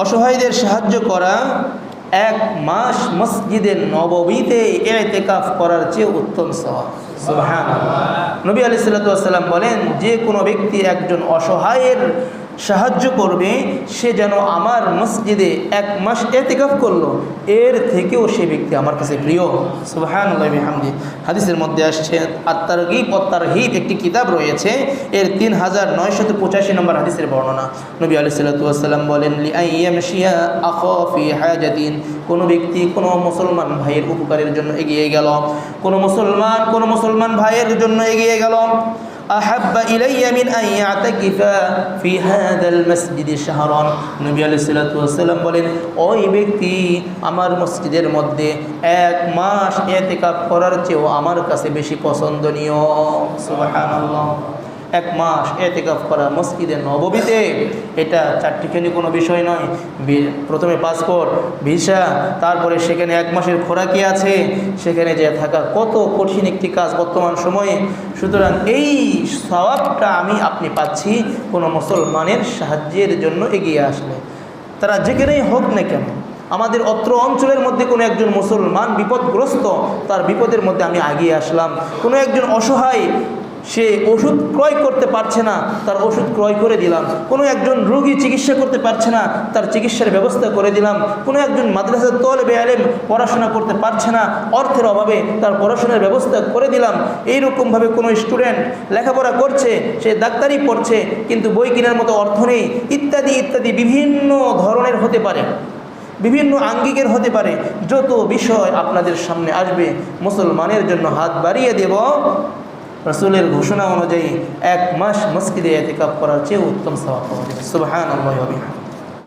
অসহায়দের সাহায্য করা এক মাস মসজিদের নববীতে এতেকাফ করার চেয়ে উত্তম সহ নবী আলি সাল্লাম বলেন যে কোনো ব্যক্তি একজন অসহায়ের সাহায্য করবে, সে যেন আমার মসজিদে এক মাস এতেকাফ করল। এর থেকেও সে ব্যক্তি আমার কাছে প্রিয়। সুবহান হামদি হাদিসের মধ্যে আসছে আত্মার গিপ অত্তার হিপ একটি কিতাব রয়েছে, এর তিন হাজার নয়শত পঁচাশি নম্বর হাদিসের বর্ণনা। নবী আলি সাল্লাম বলেন হায়াজাতিন কোনো ব্যক্তি কোনো মুসলমান ভাইয়ের উপকারের জন্য এগিয়ে গেল। কোনো মুসলমান কোনো মুসলমান ভাইয়ের জন্য এগিয়ে গেল। أحب إلي من أن يعتكف في هذا المسجد شهرا নবী আলাইহিস সালাতু ওয়াসাল্লাম বলেন ওই ব্যক্তি আমার মসজিদের মধ্যে এক মাস ইতিকাফ করার চেয়েও আমার কাছে বেশি পছন্দনীয় সুবহানাল্লাহ এক মাস এতেকাফ করা মসজিদে নববীতে, এটা চারটিখানি কোনো বিষয় নয়। প্রথমে পাসপোর্ট, ভিসা, তারপরে সেখানে এক মাসের খোরাকি আছে, সেখানে যে থাকা কত কঠিন একটি কাজ বর্তমান সময়ে। সুতরাং এই স্বভাবটা আমি, আপনি পাচ্ছি কোনো মুসলমানের সাহায্যের জন্য এগিয়ে আসলে। তারা যেখানেই হোক না কেন, আমাদের অত্র অঞ্চলের মধ্যে কোনো একজন মুসলমান বিপদগ্রস্ত, তার বিপদের মধ্যে আমি আগিয়ে আসলাম। কোনো একজন অসহায় সে ওষুধ ক্রয় করতে পারছে না, তার ওষুধ ক্রয় করে দিলাম। কোনো একজন রোগী চিকিৎসা করতে পারছে না, তার চিকিৎসার ব্যবস্থা করে দিলাম। কোনো একজন মাদ্রাসার তলবে আলেম পড়াশোনা করতে পারছে না, অর্থের অভাবে তার পড়াশোনার ব্যবস্থা করে দিলাম। এইরকমভাবে কোনো স্টুডেন্ট লেখাপড়া করছে, সে ডাক্তারি পড়ছে, কিন্তু বই কেনার মতো অর্থ নেই, ইত্যাদি ইত্যাদি বিভিন্ন ধরনের হতে পারে। বিভিন্ন আঙ্গিকের হতে পারে। যত বিষয় আপনাদের সামনে আসবে, মুসলমানের জন্য হাত বাড়িয়ে দেব। রসুলের ঘোষণা অনুযায়ী এক মাস মসজিদে এতেকাপ করার চেয়ে উত্তম সভা পাওয়া যাবে। সুবাহান